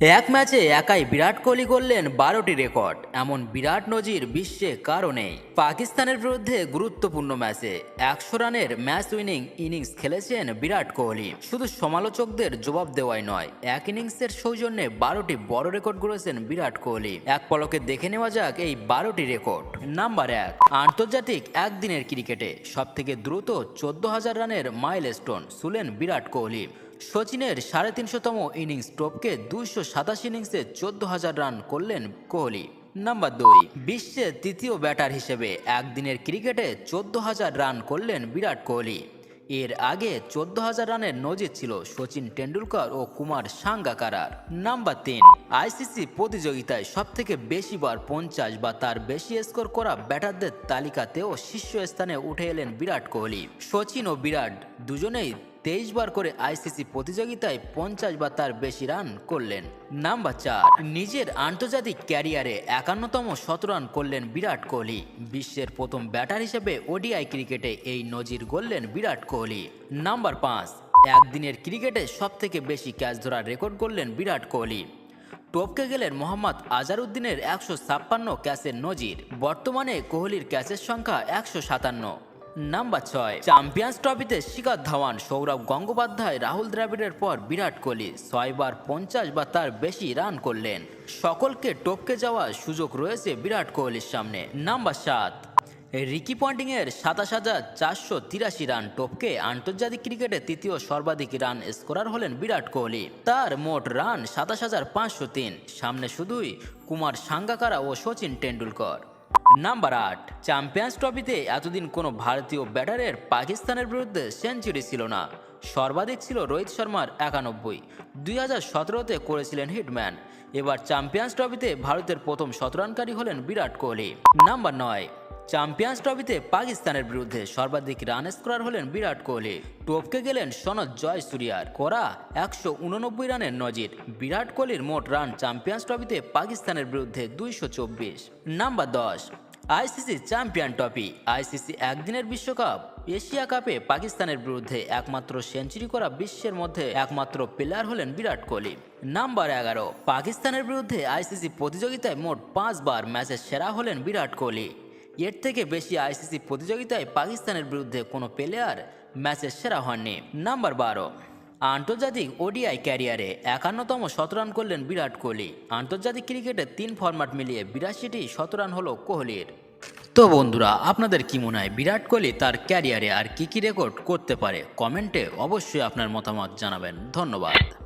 এক ম্যাচে একাই বিরাট কোহলি করলেন বারোটি রেকর্ড। এমন বিরাট নজির বিশ্বে কারও নেই। পাকিস্তানের বিরুদ্ধে গুরুত্বপূর্ণ ম্যাচে একশো রানের ম্যাচ উইনিং ইনিংস খেলেছেন বিরাট কোহলি। শুধু সমালোচকদের জবাব দেওয়াই নয়, এক ইনিংসের সৌজন্যে বারোটি বড় রেকর্ড গড়েছেন বিরাট কোহলি। এক পলকে দেখে নেওয়া যাক এই বারোটি রেকর্ড। নাম্বার এক, আন্তর্জাতিক একদিনের ক্রিকেটে সব থেকে দ্রুত চোদ্দ হাজার রানের মাইল স্টোন শুলেন বিরাট কোহলি। সচিনের সাড়ে তিনশোতম ইনিংস টপকে দুইশো সাতাশ ইনিংসে চোদ্দ হাজার রান করলেন কোহলি। নাম্বার দুই বিশ্বের তৃতীয় ব্যাটার হিসেবে একদিনের ক্রিকেটে চোদ্দ হাজার রান করলেন বিরাট কোহলি। এর আগে চোদ্দ হাজার রানের নজির ছিল সচিন টেন্ডুলকর ও কুমার সাঙ্গাকারার। নাম্বার তিন, আইসিসি প্রতিযোগিতায় সব থেকে বেশিবার পঞ্চাশ বা তার বেশি স্কোর করা ব্যাটারদের তালিকাতেও শীর্ষস্থানে উঠে এলেন বিরাট কোহলি। সচিন ও বিরাট দুজনেই তেইশ বার করে আইসিসি প্রতিযোগিতায় পঞ্চাশ বা তার বেশি রান করলেন। নাম্বার চার, নিজের আন্তর্জাতিক ক্যারিয়ারে একান্নতম শতরান করলেন বিরাট কোহলি। বিশ্বের প্রথম ব্যাটার হিসেবে ওডিআই ক্রিকেটে এই নজির গড়লেন বিরাট কোহলি। নাম্বার পাঁচ, একদিনের ক্রিকেটে সব থেকে বেশি ক্যাচ ধরার রেকর্ড করলেন বিরাট কোহলি। টপকে গেলেন মোহাম্মদ আজারউদ্দিনের একশো ছাপ্পান্ন ক্যাচের নজির। বর্তমানে কোহলির ক্যাচের সংখ্যা একশো সাতান্ন। নাম্বার ছয়। চ্যাম্পিয়ন্স ট্রফিতে শিখর ধাওয়ান সৌরভ গঙ্গোপাধ্যায় রাহুল দ্রাবিড়ের পর বিরাট কোহলি। ছয়বার পঞ্চাশ বা তার বেশি রান করলেন। সকলকে টপকে যাওয়ার সুযোগ রয়েছে বিরাট কোহলির সামনে। নাম্বার সাত। রিকি পন্টিংয়ের সাতাশ হাজার চারশো তিরাশি রান টপকে আন্তর্জাতিক ক্রিকেটে তৃতীয় সর্বাধিক রান স্কোরার হলেন বিরাট কোহলি। তার মোট রান সাতাশ হাজার পাঁচশো তিন। সামনে শুধুই কুমার সাঙ্গাকারা ও সচিন টেন্ডুলকর নাম্বার আট চ্যাম্পিয়ন্স ট্রফিতে এতদিন কোনো ভারতীয় ব্যাটারের পাকিস্তানের বিরুদ্ধে সেঞ্চুরি ছিল না। সর্বাধিক ছিল রোহিত শর্মার একানব্বই। দুই হাজার সতেরোতে করেছিলেন হিটম্যান এবার চ্যাম্পিয়ন্স ট্রফিতে ভারতের প্রথম শতরানকারী হলেন বিরাট কোহলি। নাম্বার নয়. চ্যাম্পিয়ন্স ট্রফিতে পাকিস্তানের বিরুদ্ধে সর্বাধিক রান স্কোরার হলেন বিরাট কোহলি। টপকে গেলেন সনদ জয় সুরিয়ার। করা একশো উননব্বই রানের নজির। বিরাট কোহলির মোট রান চ্যাম্পিয়ন্স ট্রফিতে পাকিস্তানের বিরুদ্ধে দুইশো চব্বিশ। নাম্বার দশ. ICC champion trophy. আইসিসি একদিনের বিশ্বকাপ। এশিয়া কাপে পাকিস্তানের বিরুদ্ধে একমাত্র সেঞ্চুরি করা বিশ্বের মধ্যে একমাত্র প্লেয়ার হলেন বিরাট কোহলি। নাম্বার এগারো। পাকিস্তানের বিরুদ্ধে আইসিসি প্রতিযোগিতায় মোট পাঁচবার ম্যাচের সেরা হলেন বিরাট কোহলি। এর থেকে বেশি আইসিসি প্রতিযোগিতায় পাকিস্তানের বিরুদ্ধে কোনো প্লেয়ার ম্যাচের সেরা হননি। নাম্বার বারো। আন্তর্জাতিক ওডিআই ক্যারিয়ারে একান্নতম শতরান করলেন বিরাট কোহলি। আন্তর্জাতিক ক্রিকেটে তিন ফরম্যাট মিলিয়ে বিরাশিটি শতরান হলো কোহলির। তো বন্ধুরা, আপনাদের কি মনে হয় বিরাট কোহলি তার ক্যারিয়ারে আর কী কী রেকর্ড করতে পারে? কমেন্টে অবশ্যই আপনার মতামত জানাবেন। ধন্যবাদ।